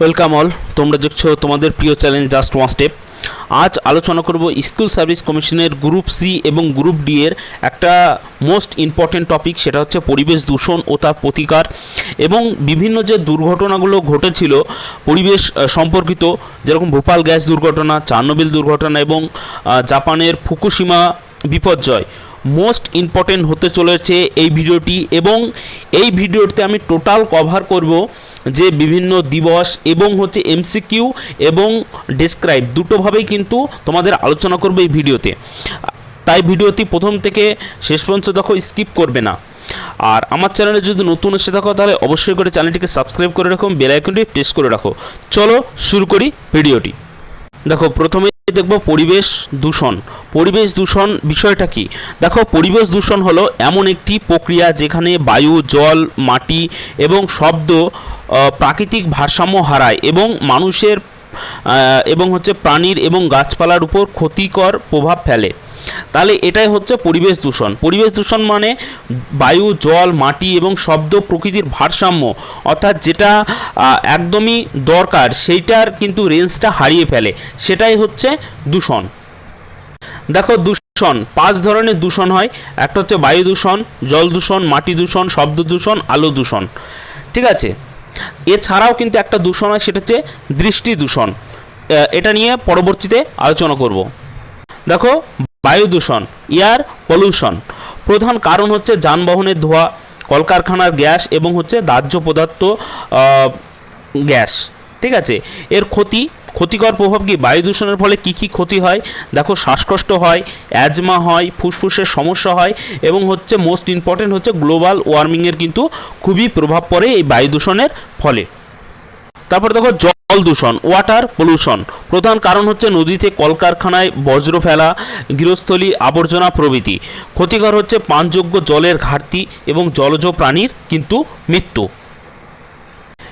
Welcome all তোমরা দেখছ তোমাদের প্রিয় চ্যালেঞ্জ জাস্ট ওয়ান স্টেপ আজ আলোচনা করব স্কুল সার্ভিস কমিশনের গ্রুপ সি এবং গ্রুপ ডি এর একটা মোস্ট ইম্পর্টেন্ট টপিক, সেটা হচ্ছে পরিবেশ দূষণ ও তার প্রতিকার এবং বিভিন্ন যে দুর্ঘটনাগুলো ঘটেছিল, পরিবেশ সম্পর্কিত যেরকম ভোপাল গ্যাস দুর্ঘটনা, চার্নোবিল দুর্ঘটনা এবং জাপানের ফুকুশিমা বিপর্যয়। মোস্ট ইম্পর্টেন্ট হতে চলেছে এই ভিডিওটি এবং এই ভিডিওতে আমি টোটাল কভার করব যে বিভিন্ন দিবস এবং হচ্ছে এমসিকিউ এবং ডেসক্রাইব দুটোভাবেই কিন্তু তোমাদের আলোচনা করবে এই ভিডিওতে। তাই ভিডিওটি প্রথম থেকে শেষ পর্যন্ত দেখো স্কিপ করবে না। আর আমার চ্যানেলে যদি নতুন এসে থাকো তাহলে অবশ্যই করে চ্যানেলটিকে সাবস্ক্রাইব করে রাখো বেল আইকনটি প্রেস করে রাখো। চলো শুরু করি ভিডিওটি। দেখো প্রথমে দেখব পরিবেশ দূষণ। পরিবেশ দূষণ বিষয়টা কি? দেখো, পরিবেশ দূষণ হলো এমন একটি প্রক্রিয়া যেখানে বায়ু, জল, মাটি এবং শব্দ প্রাকৃতিক ভারসাম্য হারায় এবং মানুষের এবং হচ্ছে প্রাণীর এবং গাছপালার উপর ক্ষতিকর প্রভাব ফেলে। তাহলে এটাই হচ্ছে পরিবেশ দূষণ। পরিবেশ দূষণ মানে বায়ু, জল, মাটি এবং শব্দ প্রকৃতির ভারসাম্য। অর্থাৎ যেটা একদমই দরকার, সেইটার কিন্তু রেঞ্জটা হারিয়ে ফেলে। সেটাই হচ্ছে দূষণ। দেখো দূষণ, পাঁচ ধরনের দূষণ হয়। একটা হচ্ছে বায়ু দূষণ, জল দূষণ, মাটি দূষণ, শব্দ দূষণ, আলো দূষণ। ঠিক আছে? এছাড়াও কিন্তু একটা দূষণ হয় সেটা হচ্ছে দৃষ্টি দূষণ। এটা নিয়ে পরবর্তীতে আলোচনা করব। দেখো, বায়ু দূষণ, এয়ার পলিউশন। প্রধান কারণ হচ্ছে যানবাহনের ধোঁয়া, কলকারখানার গ্যাস এবং হচ্ছে দাহ্য পদার্থ গ্যাস। ঠিক আছে? এর ক্ষতি ক্ষতিকর প্রভাব কি? বায়ু দূষণের ফলে কী কী ক্ষতি হয়? দেখো, শ্বাসকষ্ট হয় অ্যাজমা হয়, ফুসফুসের সমস্যা হয় এবং হচ্ছে মোস্ট ইম্পর্টেন্ট হচ্ছে গ্লোবাল ওয়ার্মিংয়ের কিন্তু খুবই প্রভাব পড়ে এই বায়ু দূষণের ফলে। তারপর দেখো, জল দূষণ ওয়াটার পলিউশন প্রধান কারণ হচ্ছে নদীতে কলকারখানায় বজ্র ফেলা, গৃহস্থলী আবর্জনা প্রভৃতি। ক্ষতিকর হচ্ছে পানযোগ্য জলের ঘাটতি এবং জলজ প্রাণীর কিন্তু মৃত্যু।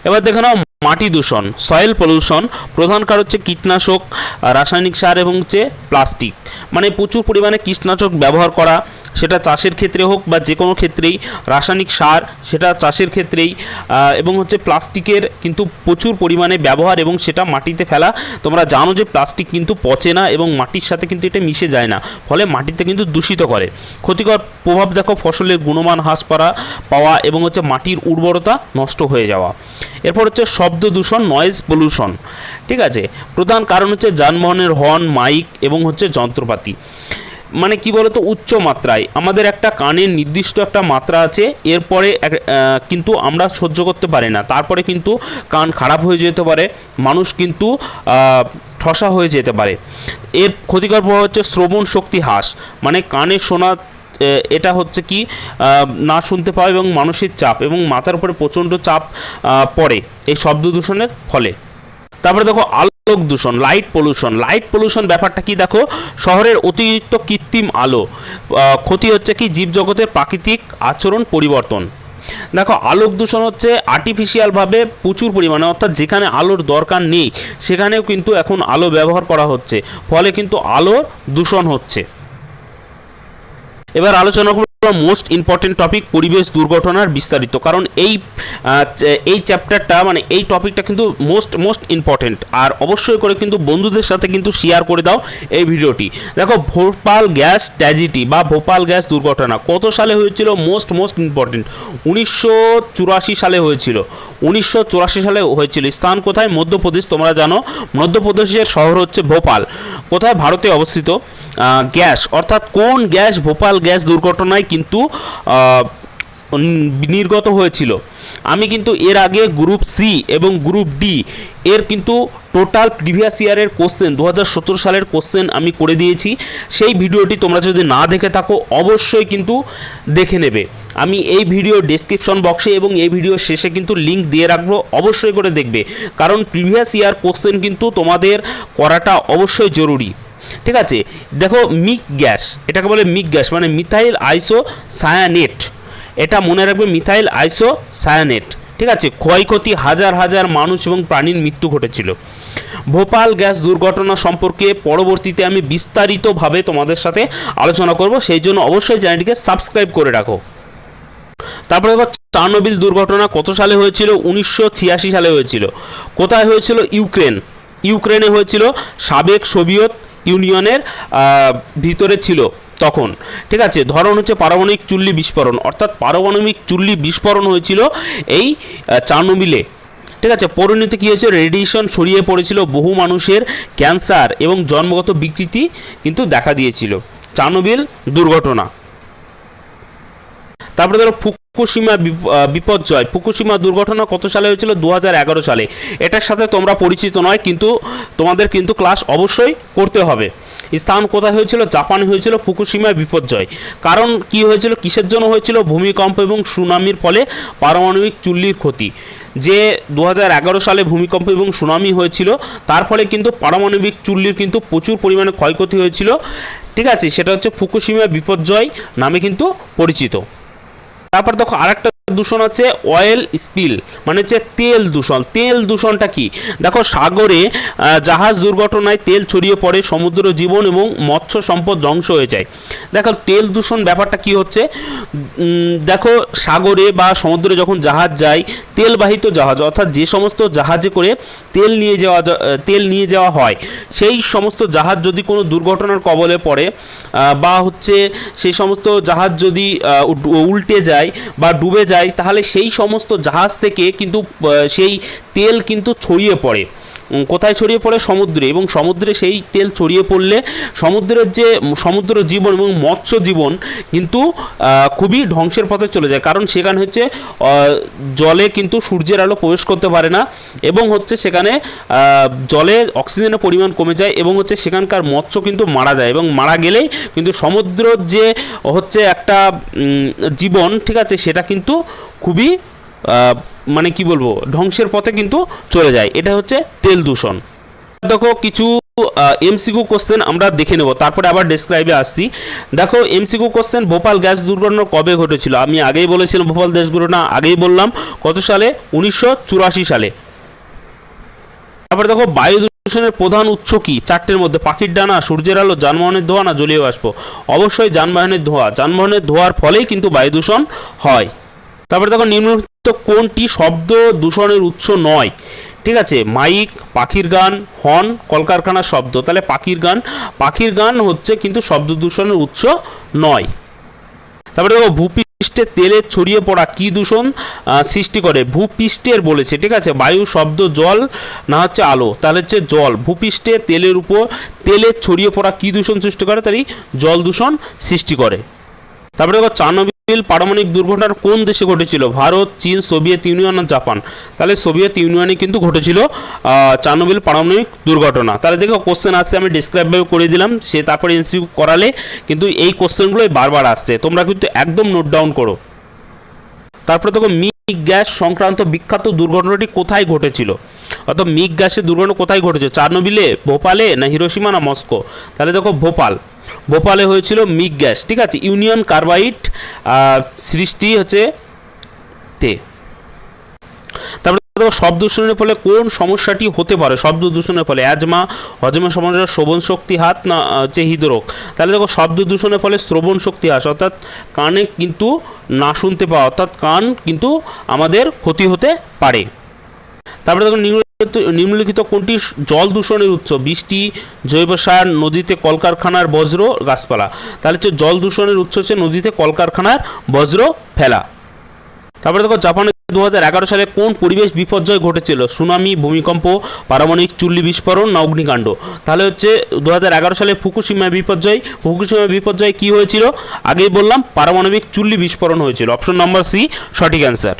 এবার দেখে নাও, মাটি দূষণ সয়েল পলিউশন প্রধান কারণ হচ্ছে কীটনাশক, রাসায়নিক সার এবং হচ্ছে প্লাস্টিক মানে প্রচুর পরিমাণে কীটনাশক ব্যবহার করা সেটা চাষের ক্ষেত্রে হোক বা যে কোনো ক্ষেত্রেই রাসায়নিক সার সেটা চাষের ক্ষেত্রেই এবং হচ্ছে প্লাস্টিকের কিন্তু প্রচুর পরিমাণে ব্যবহার এবং সেটা মাটিতে ফেলা, তোমরা জানো যে প্লাস্টিক কিন্তু পচে না এবং মাটির সাথে কিন্তু এটা মিশে যায় না, ফলে মাটিতে কিন্তু দূষিত করে। ক্ষতিকর প্রভাব দেখো ফসলের গুণমান হ্রাস পাওয়া পাওয়া এবং হচ্ছে মাটির উর্বরতা নষ্ট হয়ে যাওয়া। এরপর হচ্ছে শব্দ দূষণ নয়েজ পলিউশন ঠিক আছে? প্রধান কারণ হচ্ছে যানবাহনের হর্ন মাইক এবং হচ্ছে যন্ত্রপাতি। মানে কি বলতো, উচ্চ মাত্রায়। আমাদের একটা কানের নির্দিষ্ট একটা মাত্রা আছে, এরপরে কিন্তু আমরা সহ্য করতে পারি না। তারপরে কিন্তু কান খারাপ হয়ে যেতে পারে, মানুষ কিন্তু ঠসা হয়ে যেতে পারে। এর ক্ষতিকর প্রভাব হচ্ছে শ্রবণ শক্তি হ্রাস। মানে কানে শোনা এটা হচ্ছে কি না শুনতে পাওয়া এবং মানসিক চাপ এবং মাথার উপরে প্রচণ্ড চাপ পড়ে। এই শব্দ দূষণের ফলে। তারপরে দেখো আলোক দূষণ লাইট পলিউশন লাইট পলিউশন ব্যাপারটা কি দেখো? শহরের অতিরিক্ত কৃত্রিম আলো। ক্ষতি হচ্ছে কি? জীবজগতের প্রাকৃতিক আচরণ পরিবর্তন। দেখো, আলোক দূষণ হচ্ছে আর্টিফিশিয়ালভাবে প্রচুর পরিমাণে, অর্থাৎ যেখানে আলোর দরকার নেই, সেখানেও কিন্তু এখন আলো ব্যবহার করা হচ্ছে। ফলে কিন্তু আলোর দূষণ হচ্ছে। এবার আলোচনা করব মোস্ট ইম্পর্টেন্ট টপিক পরিবেশ দুর্ঘটনার বিস্তারিত। কারণ এই এই চ্যাপ্টারটা মানে এই টপিকটা কিন্তু মোস্ট মোস্ট ইম্পর্টেন্ট আর অবশ্যই করে কিন্তু বন্ধুদের সাথে কিন্তু শেয়ার করে দাও এই ভিডিওটি। দেখো, ভোপাল গ্যাস ট্র্যাজিডি বা ভোপাল গ্যাস দুর্ঘটনা কত সালে হয়েছিল? মোস্ট মোস্ট ইম্পর্টেন্ট উনিশশো চুরাশি সালে হয়েছিল। উনিশশো চুরাশি সালে হয়েছিল। স্থান কোথায়? মধ্যপ্রদেশ। তোমরা জানো, মধ্যপ্রদেশের শহর হচ্ছে ভোপাল। কোথায়? ভারতে অবস্থিত। গ্যাস। অর্থাৎ কোন গ্যাস? ভোপাল গ্যাস দুর্ঘটনায় কিন্তু নির্গত হয়েছিল। আমি কিন্তু এর আগে গ্রুপ সি এবং গ্রুপ ডি এর কিন্তু টোটাল প্রিভিয়াস ইয়ারের কোশ্চেন দু সতেরো সালের কোশ্চেন আমি করে দিয়েছি। সেই ভিডিওটি তোমরা যদি না দেখে থাকো, অবশ্যই কিন্তু দেখে নেবে। আমি এই ভিডিও ডেসক্রিপশন বক্সে এবং এই ভিডিও শেষে কিন্তু লিঙ্ক দিয়ে রাখব, অবশ্যই করে দেখবে। কারণ প্রিভিয়াস ইয়ার কোশ্চেন কিন্তু তোমাদের করাটা অবশ্যই জরুরি। ঠিক আছে? দেখো মিক গ্যাস, এটাকে বলে মিক গ্যাস মানে মিথাইল আইসো সায়ানেট এটা মনে রাখবে মিথাইল আইসো সায়ানেট ঠিক আছে? ক্ষয়ক্ষতি হাজার হাজার মানুষ এবং প্রাণীর মৃত্যু ঘটেছিল। ভোপাল গ্যাস দুর্ঘটনা সম্পর্কে পরবর্তীতে আমি বিস্তারিতভাবে তোমাদের সাথে আলোচনা করব, সেই জন্য অবশ্যই চ্যানেলটিকে সাবস্ক্রাইব করে রাখো। তারপরে চার্নোবিল দুর্ঘটনা কত সালে হয়েছিল? উনিশশো ছিয়াশি সালে হয়েছিল। কোথায় হয়েছিল? ইউক্রেন। ইউক্রেনে হয়েছিল সাবেক সোভিয়েত ইউনিয়নের ভিতরে ছিল তখন। ঠিক আছে? ধরন হচ্ছে পারমাণবিক চুল্লি বিস্ফোরণ। অর্থাৎ পারমাণবিক চুল্লি বিস্ফোরণ হয়েছিল এই চার্নোবিলে। ঠিক আছে? পরিণতি কী হয়েছে রেডিয়েশন ছড়িয়ে পড়েছিল বহু মানুষের ক্যান্সার এবং জন্মগত বিকৃতি কিন্তু দেখা দিয়েছিল। চার্নোবিল দুর্ঘটনা। তারপরে ধরো ফুকুশিমা বিপ- বিপর্যয় ফুকুশিমা দুর্ঘটনা কত সালে হয়েছিল? দু হাজার এগারো সালে। এটার সাথে তোমরা পরিচিত নয়, কিন্তু তোমাদের কিন্তু ক্লাস অবশ্যই করতে হবে। স্থান কোথায় হয়েছিল? জাপান হয়েছিল ফুকুশিমা বিপর্যয় কারণ কি হয়েছিল? কিসের জন্য হয়েছিল? ভূমিকম্প এবং সুনামির ফলে পারমাণবিক চুল্লির ক্ষতি। যে দু হাজার এগারো সালে ভূমিকম্প এবং সুনামি হয়েছিল, তার ফলে কিন্তু পারমাণবিক চুল্লির কিন্তু প্রচুর পরিমাণে ক্ষয়ক্ষতি হয়েছিল। ঠিক আছে? সেটা হচ্ছে ফুকুশিমা বিপর্যয় নামে কিন্তু পরিচিত। তারপর দেখো আরেকটা দূষণ হচ্ছে অয়েল স্পিল মানে হচ্ছে তেল দূষণ। তেল দূষণটা কি? দেখো, সাগরে জাহাজ দুর্ঘটনায় তেল ছড়িয়ে পড়ে, সমুদ্র জীবন এবং মৎস্য সম্পদ ধ্বংস হয়ে যায়। দেখো, তেল দূষণ ব্যাপারটা কি হচ্ছে? দেখো, সাগরে বা সমুদ্রে যখন জাহাজ যায়, তেলবাহিত জাহাজ, অর্থাৎ যে সমস্ত জাহাজে করে তেল নিয়ে যাওয়া তেল নিয়ে যাওয়া হয়, সেই সমস্ত জাহাজ যদি কোনো দুর্ঘটনার কবলে পড়ে বা হচ্ছে সেই সমস্ত জাহাজ যদি উল্টে যায় বা ডুবে যায় তাহলে সেই সমস্ত জাহাজ থেকে কিন্তু সেই তেল কিন্তু ছড়িয়ে পড়ে। কোথায় ছড়িয়ে পড়ে? সমুদ্রে। এবং সমুদ্রে সেই তেল ছড়িয়ে পড়লে সমুদ্রের যে সমুদ্র জীবন এবং মৎস্য জীবন কিন্তু খুবই ধ্বংসের পথে চলে যায়। কারণ সেখানে হচ্ছে জলে কিন্তু সূর্যের আলো প্রবেশ করতে পারে না এবং হচ্ছে সেখানে জলে অক্সিজেনের পরিমাণ কমে যায় এবং হচ্ছে সেখানকার মৎস্য কিন্তু মারা যায় এবং মারা গেলেই কিন্তু সমুদ্রের যে হচ্ছে একটা জীবন, ঠিক আছে, সেটা কিন্তু খুবই মানে কি বলব, ধ্বংসের পথে কিন্তু চলে যায়। এটা হচ্ছে তেল দূষণ। দেখো কিছু এমসিকিউ কোশ্চেন আমরা দেখে নেব। তারপরে আবার ডেসক্রাইবে আসছি। দেখো এমসিকিউ কোশ্চেন ভোপাল গ্যাস দুর্ঘটনা কবে ঘটেছিল? আমি আগেই বলেছিলাম, ভোপাল গ্যাস দুর্ঘটনা আগেই বললাম, কত সালে? উনিশশো চুরাশি সালে। তারপরে দেখো, বায়ু দূষণের প্রধান উৎস কি? চারটের মধ্যে, পাখির ডানা, সূর্যের আলো, যানবাহনের ধোঁয়া না জলীয় বাষ্প? অবশ্যই যানবাহনের ধোঁয়া। যানবাহনের ধোঁয়ার ফলেই কিন্তু বায়ু দূষণ হয়। তারপরে দেখো নিম্নলিখিত কোনটি শব্দ দূষণের উৎস নয়? ঠিক আছে, মাইক, পাখির গান, হর্ন, কলকারখানার শব্দ। তাহলে পাখির গান পাখির গান হচ্ছে কিন্তু শব্দ দূষণের উৎস নয়। তারপরে দেখো, ভূপৃষ্ঠে তেলের ছড়িয়ে পড়া কি দূষণ সৃষ্টি করে? ভূপৃষ্ঠের বলেছে, ঠিক আছে? বায়ু, শব্দ, জল, না হচ্ছে আলো। তাহলে হচ্ছে জল। ভূপৃষ্ঠে তেলের উপর তেলের ছড়িয়ে পড়া কি দূষণ সৃষ্টি করে? তারই জল দূষণ সৃষ্টি করে। তারপরে দেখো চার্নোবিল পারমাণবিক দুর্ঘটনার কোন দেশে ঘটেছিল? ভারত, চীন, সোভিয়েত ইউনিয়ন আর জাপান। তাহলে সোভিয়েত ইউনিয়নে কিন্তু ঘটেছিল চার্নোবিল পারমাণবিক দুর্ঘটনা। তাহলে দেখো কোশ্চেন আসছে, আমি ডিসক্রাইব করে দিলাম, সে তারপরে এনসিউ করালে কিন্তু এই কোশ্চেনগুলোই বারবার আসছে। তোমরা কিন্তু একদম নোট ডাউন করো। তারপরে দেখো, মিগ গ্যাস সংক্রান্ত বিখ্যাত দুর্ঘটনাটি কোথায় ঘটেছিল? অর্থাৎ মিগ গ্যাসের দুর্ঘটনা কোথায় ঘটেছে? চার্নোবিলে, ভোপালে, না হিরোসীমা না মস্কো? তাহলে দেখো, ভোপাল। ভোপালে হয়েছিল মিগ গ্যাস, ঠিক আছে? ইউনিয়ন কার্বাইড সৃষ্টি হচ্ছে তে। তারপরে শব্দ দূষণের ফলে কোন সমস্যাটি হতে পারে? শব্দ দূষণের ফলে অ্যাজমা হজমের সমস্যা, শ্রবণ শক্তি, হাত, না, হচ্ছে হৃদরোগ। তাহলে দেখো শব্দ দূষণের ফলে শ্রবণ শক্তি হ্রাস, অর্থাৎ কানে কিন্তু না শুনতে পাওয়া, অর্থাৎ কান কিন্তু আমাদের ক্ষতি হতে পারে। তারপরে দেখো নিম্নলিখিত নিম্নলিখিত কোনটি জল দূষণের উৎস? বৃষ্টি, জৈব সার, নদীতে কলকারখানার বজ্র, গাছপালা। তাহলে হচ্ছে জল দূষণের উৎস হচ্ছে নদীতে কলকারখানার বজ্র, ফেলা। তারপরে দেখো, জাপানে দু সালে কোন পরিবেশ বিপর্যয় ঘটেছিল? সুনামি, ভূমিকম্প, পারমাণবিক চুল্লি বিস্ফোরণ না অগ্নিকাণ্ড? তাহলে হচ্ছে দু হাজার এগারো সালে ফুকুশিমা বিপর্যয়। ফুকুশিমা বিপর্যয় কি হয়েছিল? আগেই বললাম, পারমাণবিক চুল্লি বিস্ফোরণ হয়েছিল। অপশন নম্বর সি, সঠিক অ্যান্সার।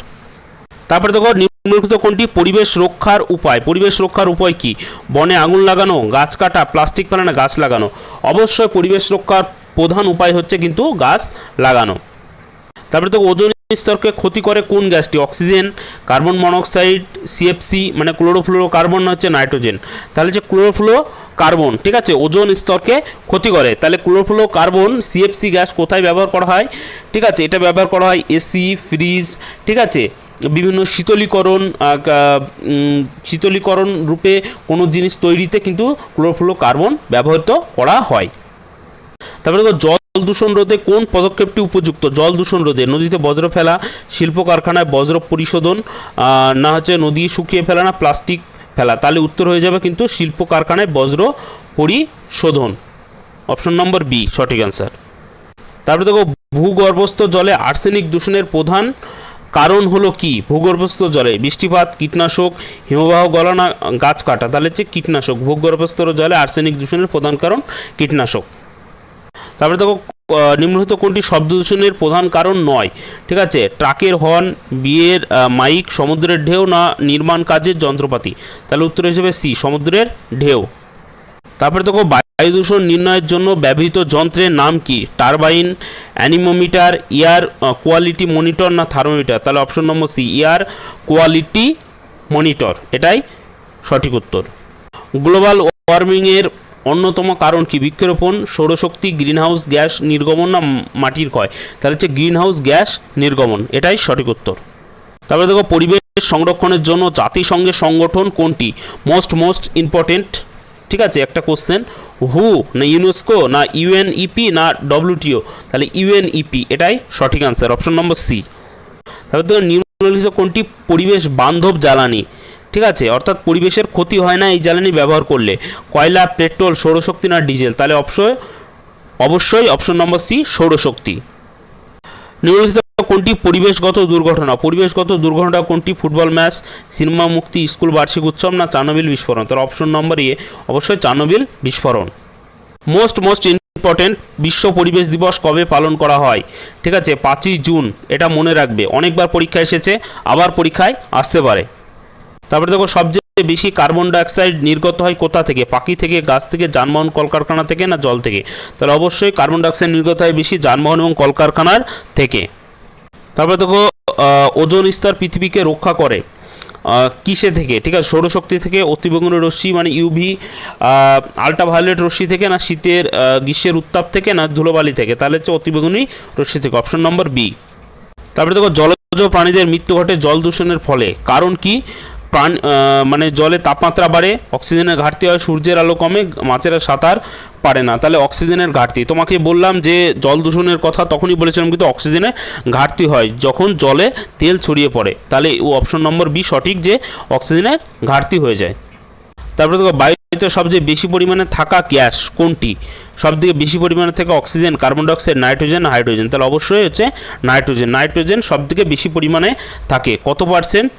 তারপরে দেখো নিম্নলিখিত কোনটি? পরিবেশ রক্ষার উপায়। পরিবেশ রক্ষার উপায় কি? বনে আগুন লাগানো, গাছ কাটা, প্লাস্টিক ফেলানো গাছ লাগানো। অবশ্যই পরিবেশ রক্ষার প্রধান উপায় হচ্ছে কিন্তু গাছ লাগানো। তারপরে তো ওজন স্তরকে ক্ষতি করে কোন গ্যাসটি? অক্সিজেন, কার্বন মনোক্সাইড সিএফসি মানে ক্লোরোফ্লোরো কার্বন হচ্ছে নাইট্রোজেন। তাহলে যে ক্লোরোফ্লো কার্বন ঠিক আছে? ওজন স্তরকে ক্ষতি করে। তাহলে ক্লোরোফ্লো কার্বন সিএফসি গ্যাস কোথায় ব্যবহার করা হয়? ঠিক আছে, এটা ব্যবহার করা হয় এসি, ফ্রিজ, ঠিক আছে? বিভিন্ন শীতলীকরণ শীতলীকরণ রূপে কোনো জিনিস তৈরিতে কিন্তু ক্লোরোফ্লোরো কার্বন ব্যবহৃত করা হয়। তারপরে জল দূষণ রোধে কোন পদক্ষেপটি উপযুক্ত? জল দূষণ রোধে, নদীতে বজ্র ফেলা শিল্প কারখানায় বজ্র পরিশোধন না হচ্ছে নদী শুকিয়ে ফেলা না প্লাস্টিক ফেলা, তাহলে উত্তর হয়ে যাবে কিন্তু শিল্প কারখানায় বজ্র পরিশোধন। অপশন নম্বর বি, সঠিক অ্যান্সার। তারপরে দেখো, ভূগর্ভস্থ জলে আর্সেনিক দূষণের প্রধান কারণ হলো কি? ভূগর্ভস্থ জলে বৃষ্টিপাত, কীটনাশক, হিমবাহ, গলানা, গাছ কাটা, তাহলে হচ্ছে কীটনাশক। ভূগর্ভস্থ জলে আর্সেনিক দূষণের প্রধান কারণ কীটনাশক। তারপরে দেখো নিম্নলিখিত কোনটি শব্দ দূষণের প্রধান কারণ নয়। ঠিক আছে? ট্রাকের হর্ন, বিয়ের মাইক, সমুদ্রের ঢেউ না নির্মাণ কাজের যন্ত্রপাতি। তাহলে উত্তর হিসেবে সি, সমুদ্রের ঢেউ। তারপরে দেখো বায়ু দূষণ নির্ণয়ের জন্য ব্যবহৃত যন্ত্রের নাম কি? Turbine, anemometer air quality monitor না থার্মোমিটার? তাহলে option number C, air quality monitor. এটাই সঠিক উত্তর। গ্লোবাল ওয়ার্মিংয়ের অন্যতম কারণ কি? বৃক্ষরোপণ, সৌরশক্তি, গ্রিনহাউস গ্যাস নির্গমন না মাটির ক্ষয়? তাহলে হচ্ছে গ্রিনহাউস গ্যাস নির্গমন। এটাই সঠিক উত্তর। তারপরে দেখো, পরিবেশ সংরক্ষণের জন্য জাতিসংঘের সংগঠন কোনটি? মোস্ট মোস্ট ইম্পর্টেন্ট ঠিক আছে, একটা কোশ্চেন হু না ইউনেস্কো না ইউএনইপি না ডব্লিউটিও তাহলে ইউএনইপি এটাই সঠিক আনসার অপশন নম্বর সি তারপরে দেখো নিম্নলিখিত কোনটি? পরিবেশ বান্ধব জ্বালানি। ঠিক আছে, অর্থাৎ পরিবেশের ক্ষতি হয় না এই জ্বালানি ব্যবহার করলে। কয়লা, পেট্রোল, সৌরশক্তি না ডিজেল? তাহলে অবশ্যই অবশ্যই অপশন নম্বর সি সৌরশক্তি। নিম্নলিখিত কোনটি পরিবেশগত দুর্ঘটনা? পরিবেশগত দুর্ঘটনা কোনটি? ফুটবল ম্যাচ, সিনেমা মুক্তি, স্কুল বার্ষিক উৎসব না চানবিল বিস্ফোরণ? তার অপশন নম্বর এ, অবশ্যই চানবিল বিস্ফোরণ। মোস্ট মোস্ট ইম্পর্টেন্ট বিশ্ব পরিবেশ দিবস কবে পালন করা হয়? ঠিক আছে, পাঁচই জুন, এটা মনে রাখবে। অনেকবার পরীক্ষা এসেছে, আবার পরীক্ষায় আসতে পারে। তারপরে দেখো, সবচেয়ে বেশি কার্বন ডাইঅক্সাইড নির্গত হয় কোথা থেকে? পাখি থেকে, গাছ থেকে, যানবাহন, কলকারখানা থেকে না জল থেকে? তাহলে অবশ্যই কার্বন ডাইঅক্সাইড নির্গত হয় বেশি যানবাহন এবং কলকারখানার থেকে। তারপরে দেখো ওজোন স্তর পৃথিবীকে রক্ষা করে। কিসে থেকে? ঠিক আছে, সৌরশক্তি থেকে, অতিবেগুনি রশ্মি মানে ইউভি আল্ট্রাভায়োলেট রশ্মি থেকে না শীতের গ্রীষ্মের উত্তাপ থেকে না ধুলোবালি থেকে? তাহলে হচ্ছে অতিবেগুনি রশ্মি থেকে অপশন নম্বর বি তারপরে দেখো, জলজ প্রাণীদের মৃত্যু ঘটে জল দূষণের ফলে। কারণ কি? প্রাণ মানে জলে তাপমাত্রা বাড়ে, অক্সিজেনের ঘাটতি হয়, সূর্যের আলো কমে, মাছেরা সাঁতার পারে না। তাহলে অক্সিজেনের ঘাটতি। তোমাকে বললাম যে জল দূষণের কথা তখনই বলেছিলাম, কিন্তু অক্সিজেনের ঘাটতি হয় যখন জলে তেল ছড়িয়ে পড়ে। তাহলে ও অপশন নম্বর বি সঠিক যে অক্সিজেনের ঘাটতি হয়ে যায়। তারপরে দেখো, বায়ুতে সবচেয়ে বেশি পরিমাণে থাকা গ্যাস কোনটি? সবথেকে বেশি পরিমাণে থেকে oxygen carbon dioxide nitrogen, hydrogen. তাহলে অবশ্যই হচ্ছে নাইট্রোজেন। নাইট্রোজেন সবথেকে বেশি পরিমাণে থাকে। কত পার্সেন্ট?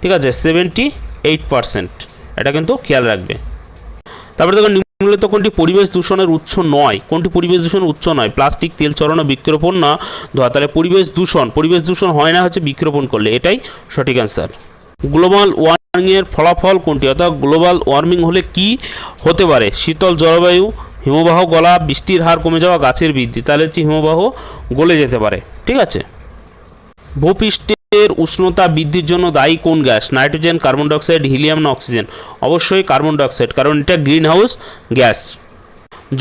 ঠিক আছে সেভেন্টি এইট পার্সেন্ট এটা কিন্তু খেয়াল রাখবে। তারপরে দেখো নিম্নলিখিত কোনটি পরিবেশ দূষণের উৎস নয়। কোনটি পরিবেশ দূষণের উৎস নয়? প্লাস্টিক, তেল চড়ানো বৃক্ষরোপণ না? ধোয়া তাহলে পরিবেশ দূষণ। পরিবেশ দূষণ হয় না, হচ্ছে বৃক্ষরোপণ করলে। এটাই সঠিক অ্যান্সার গ্লোবাল ওয়ার্মিংয়ের ফলাফল কোনটি? অর্থাৎ গ্লোবাল ওয়ার্মিং হলে কি হতে পারে? শীতল জলবায়ু, হিমবাহ, গলা, বৃষ্টির হার কমে যাওয়া, গাছের বৃদ্ধি। তাহলে হচ্ছে হিমবাহ গলে যেতে পারে। ঠিক আছে? ভূপৃষ্ঠের উষ্ণতা বৃদ্ধির জন্য দায়ী কোন gas? Nitrogen carbon dioxide helium না অক্সিজেন? অবশ্যই কার্বন ডাইঅক্সাইড কারণ এটা গ্রিন হাউস গ্যাস।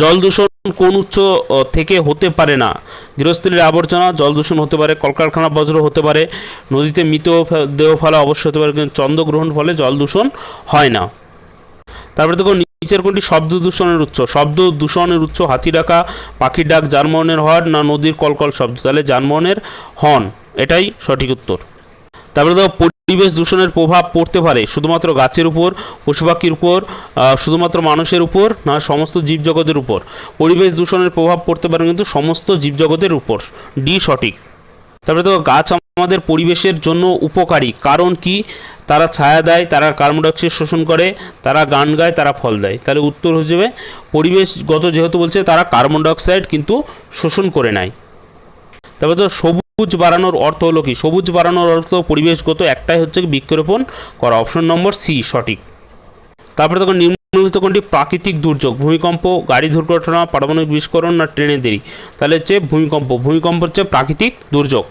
জল দূষণ কোন আহ, থেকে হতে পারে না। গৃহস্থলীর আবর্জনা জল দূষণ হতে পারে কলকারখানা বজ্র হতে পারে নদীতে মৃত দেহ ফেলা অবশ্যই হতে পারে কিন্তু চন্দ্রগ্রহণ ফলে জল দূষণ হয় না। তারপরে দেখো নিচের কোনটি শব্দ দূষণের উৎস? শব্দ দূষণের উৎস হাতি ডাকা পাখির ডাক যানবাহনের হর্ন না নদীর কলকল শব্দ? তাহলে যানবাহনের হর্ন। এটাই সঠিক উত্তর। তারপরে দেখো, পরিবেশ দূষণের প্রভাব পড়তে পারে শুধুমাত্র গাছের উপর পশু পাখির উপর শুধুমাত্র মানুষের উপর না, সমস্ত জীবজগতের উপর। পরিবেশ দূষণের প্রভাব পড়তে পারে কিন্তু সমস্ত জীবজগতের উপর। ডি সঠিক। তারপরে দেখো, গাছ আমাদের পরিবেশের জন্য উপকারী। কারণ কি? তারা ছায়া দেয়, তারা কার্বন ডাইঅক্সাইড শোষণ করে, তারা গান গায়, তারা ফল দেয়। তাহলে উত্তর হয়ে যাবে পরিবেশগত যেহেতু বলছে, তারা কার্বন ডাইঅক্সাইড কিন্তু শোষণ করে নেয়। তারপরে তো সবুজ বাড়ানোর অর্থ হলো কি? সবুজ বাড়ানোর অর্থ পরিবেশগত একটাই হচ্ছে বৃক্ষরোপণ করা। অপশন নম্বর সি, সঠিক। তারপরে দেখো, নিম্নলিখিত কোনটি? প্রাকৃতিক দুর্যোগ, ভূমিকম্প, গাড়ি দুর্ঘটনা, পারমাণবিক বিস্ফোরণ না ট্রেনের দেরি? তাহলে হচ্ছে ভূমিকম্প। ভূমিকম্প হচ্ছে প্রাকৃতিক দুর্যোগ।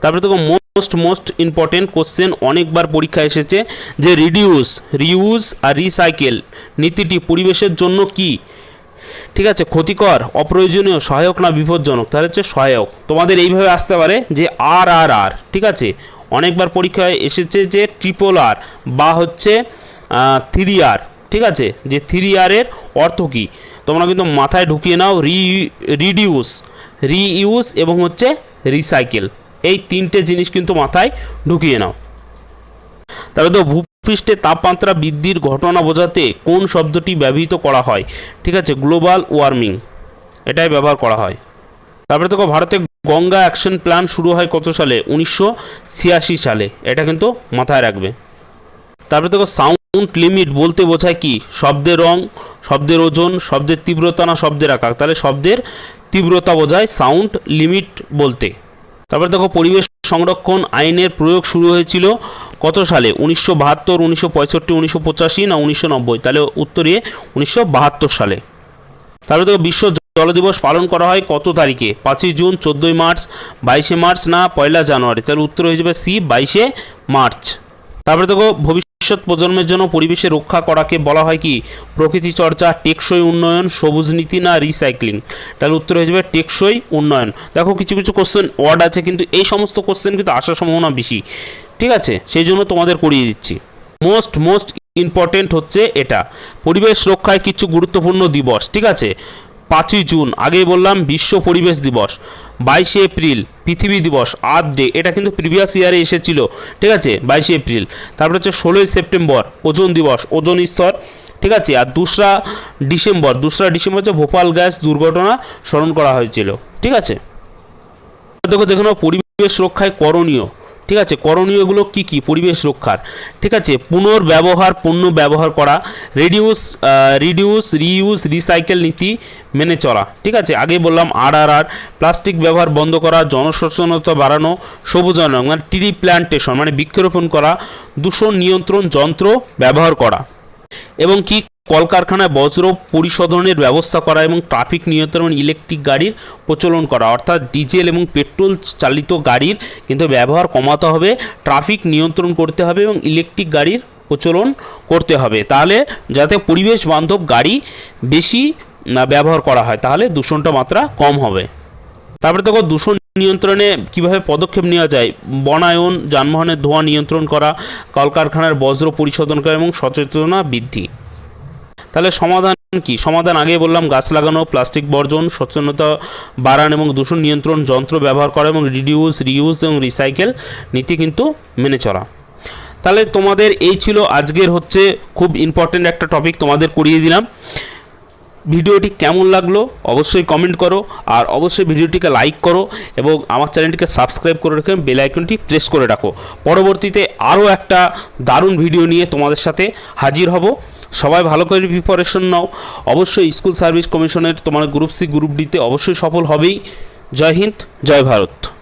তারপরে দেখো মোস্ট মোস্ট ইম্পর্টেন্ট কোশ্চেন অনেকবার পরীক্ষা এসেছে যে রিডিউস রিউজ আর রিসাইকেল নীতিটি পরিবেশের জন্য কি? ঠিক আছে, ক্ষতিকর, অপ্রয়োজনীয়, সহায়ক না বিপজ্জনক তাহলে হচ্ছে সহায়ক। তোমাদের এইভাবে আসতে পারে যে আর আর আর ঠিক আছে? অনেকবার পরীক্ষায় এসেছে যে ট্রিপল আর বা হচ্ছে থ্রি আর ঠিক আছে? যে থ্রি আরের অর্থ কী? তোমরা কিন্তু মাথায় ঢুকিয়ে নাও রি রিডিউস রিইউজ এবং হচ্ছে রিসাইকেল এই তিনটে জিনিস কিন্তু মাথায় ঢুকিয়ে নাও। তাহলে তো ভূপৃষ্ঠে তাপমাত্রা বৃদ্ধির ঘটনা বোঝাতে কোন শব্দটি ব্যবহৃত করা হয়? ঠিক আছে, গ্লোবাল ওয়ার্মিং। এটাই ব্যবহার করা হয়। তারপরে দেখো, ভারতে গঙ্গা অ্যাকশন প্ল্যান শুরু হয় কত সালে? উনিশশো ছিয়াশি সালে। এটা কিন্তু মাথায় রাখবে। তারপরে দেখো, সাউন্ড লিমিট বলতে বোঝায় কি? শব্দের রং, শব্দের ওজন, শব্দের তীব্রতা না শব্দের আকার? তাহলে শব্দের তীব্রতা বোঝায় সাউন্ড লিমিট বলতে। তারপরে দেখো, পরিবেশ সংরক্ষণ আইনের প্রয়োগ শুরু হয়েছিল কত সালে? উনিশশো বাহাত্তর, উনিশশো পঁয়ষট্টি, উনিশশো পঁচাশি না উনিশশো নব্বই? তাহলে উত্তরে উনিশশো বাহাত্তর সালে। তাহলে তো বিশ্ব জল দিবস পালন করা হয় কত তারিখে? পাঁচই জুন, চোদ্দোই মার্চ, বাইশে মার্চ না পয়লা জানুয়ারি? তাহলে উত্তর হয়ে যাবে সি, বাইশে মার্চ। তারপরে দেখো ভবিষ্যৎ প্রজন্মের জন্য পরিবেশে রক্ষা করাকে বলা হয় কি? প্রকৃতি চর্চা, টেকসই উন্নয়ন, সবুজ নীতি না রিসাইক্লিং তাহলে উত্তর হয়ে যাবে টেকসই উন্নয়ন। দেখো, কিছু কিছু কোশ্চেন ওয়ার্ড আছে, কিন্তু এই সমস্ত কোশ্চেন কিন্তু আসার সম্ভাবনা বেশি। ঠিক আছে? সেই জন্য তোমাদের করিয়ে দিচ্ছি। মোস্ট মোস্ট ইম্পর্টেন্ট হচ্ছে এটা। পরিবেশ রক্ষায় কিছু গুরুত্বপূর্ণ দিবস। ঠিক আছে? পাঁচই জুন, আগেই বললাম বিশ্ব পরিবেশ দিবস, বাইশে এপ্রিল, পৃথিবী দিবস আর্থ ডে, এটা কিন্তু প্রিভিয়াস ইয়ারে এসেছিল, ঠিক আছে? বাইশে এপ্রিল। তারপর হচ্ছে ষোলোই সেপ্টেম্বর, ওজন দিবস, ওজন স্তর, ঠিক আছে? আর দোসরা ডিসেম্বর দোসরা ডিসেম্বর হচ্ছে ভোপাল গ্যাস দুর্ঘটনা স্মরণ করা হয়েছিল, ঠিক আছে? দেখো, দেখে পরিবেশ রক্ষায় করণীয়। ঠিক আছে? করণীয়গুলো কি কি? পরিবেশ রক্ষার। ঠিক আছে? পুনর্ব্যবহার, পণ্য ব্যবহার করা রিডিউস রিডিউস রিইউজ রিসাইকেল নীতি মেনে চলা। ঠিক আছে? আগে বললাম আর আর আর প্লাস্টিক ব্যবহার বন্ধ করা, জনসচেতনতা বাড়ানো সবুজায়ন মানে ট্রি প্ল্যান্টেশন মানে বৃক্ষরোপণ করা, দূষণ নিয়ন্ত্রণ যন্ত্র ব্যবহার করা। এবং কি কলকারখানায় বজ্র পরিশোধনের ব্যবস্থা করা এবং ট্রাফিক নিয়ন্ত্রণ ইলেকট্রিক গাড়ির প্রচলন করা, অর্থাৎ ডিজেল এবং পেট্রোল চালিত গাড়ির কিন্তু ব্যবহার কমাতে হবে, ট্রাফিক নিয়ন্ত্রণ করতে হবে এবং ইলেকট্রিক গাড়ির প্রচলন করতে হবে। তাহলে যাতে পরিবেশ বান্ধব গাড়ি বেশি ব্যবহার করা হয়, তাহলে দূষণটা মাত্রা কম হবে। তারপরে দেখো, দূষণ নিয়ন্ত্রণে কীভাবে পদক্ষেপ নেওয়া যায়? বনায়ন, যানবাহনের ধোঁয়া নিয়ন্ত্রণ করা, কলকারখানার বজ্র পরিশোধন করা এবং সচেতনতা বৃদ্ধি। তাহলে সমাধান কি? সমাধান আগে বললাম, গাছ লাগানো, প্লাস্টিক বর্জন, সচেতনতা বাড়ান এবং দূষণ নিয়ন্ত্রণ যন্ত্র ব্যবহার করা এবং রিডিউস রিউজ এবং রিসাইকেল নীতি কিন্তু মেনে চলা। তাহলে তোমাদের এই ছিল আজকের হচ্ছে খুব ইম্পর্টেন্ট একটা টপিক তোমাদের করিয়ে দিলাম। ভিডিওটি কেমন লাগল অবশ্যই কমেন্ট করো আর অবশ্যই ভিডিওটিকে লাইক করো এবং আমার চ্যানেলটিকে সাবস্ক্রাইব করে রেখে বেল আইকনটি প্রেস করে রাখো। পরবর্তীতে আরও একটা দারুণ ভিডিও নিয়ে তোমাদের সাথে হাজির হব। সবাই ভালো করে প্রিপারেশন নাও। অবশ্যই স্কুল সার্ভিস কমিশনের তোমার গ্রুপ সি গ্রুপ ডিতে অবশ্যই সফল হবেই। জয় হিন্দ, জয় ভারত।